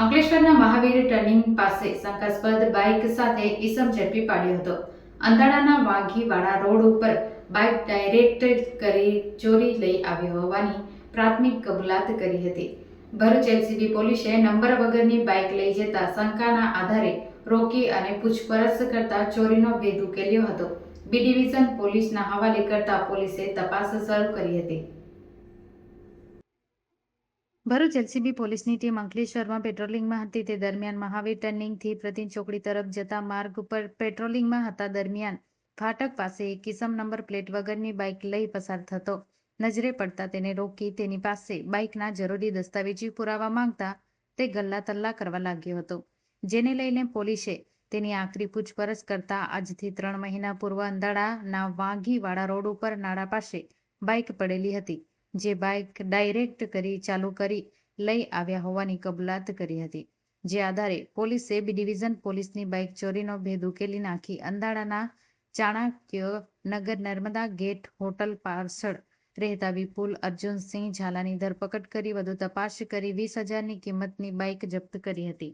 અંકલેશ્વરના મહાવીર ટર્નિંગ પાસે શંકાસ્પદ બાઇક સાથે ઈસમ ઝડપી પાડ્યો હતો. અંધાડાના વાઘીવાડા રોડ ઉપર બાઇક ડાયરેક્ટ કરી ચોરી લઈ આવ્યો હોવાની પ્રાથમિક કબૂલાત કરી હતી. ભરૂચ એલસીબી પોલીસે નંબર વગરની બાઇક લઈ જતા શંકાના આધારે રોકી અને પૂછપરછ કરતા ચોરીનો ભેદ ઉકેલ્યો હતો. બી ડિવિઝન પોલીસના હવાલે કરતા પોલીસે તપાસ શરૂ કરી હતી. ભરૂચ એલસીબી પોલીસની ટીમ અંકલેશ્વરમાં પેટ્રોલિંગમાં હતી. તે દરમિયાન મહાવીર ટર્નિંગથી પ્રતિન ચોકડી તરફ જતા માર્ગ ઉપર પેટ્રોલિંગમાં હતા. દરમિયાન ફાટક પાસે કિસમ નંબર પ્લેટ વગરની બાઇક લઈ પસાર થતો નજરે પડતા તેને રોકી તેની પાસે બાઇકના જરૂરી દસ્તાવેજી પુરાવા માંગતા તે ગલ્લા તલ્લા કરવા લાગ્યો હતો. જેને લઈને પોલીસે તેની આકરી પૂછપરછ કરતા આજથી ત્રણ મહિના પૂર્વ અંધાડાના વાઘીવાડા રોડ ઉપર નાળા પાસે બાઇક પડેલી હતી. જે બાઇક ડાયરેક્ટ કરી, ચાલુ કરી, લઈ આવ્યા હોવાની કબૂલાત કરી હતી. જે આધારે પોલીસે બી ડિવિઝન પોલીસની બાઇક ચોરીનો ભેદ ઉકેલી નાખી. અંધાડાના ચાણક્ય નગર નર્મદા ગેટ હોટલ પાર્સળ રહેતા વિપુલ અર્જુનસિંહ ઝાલાની ધરપકડ કરી વધુ તપાસ કરી. વીસ હજારની કિંમતની બાઇક જપ્ત કરી હતી.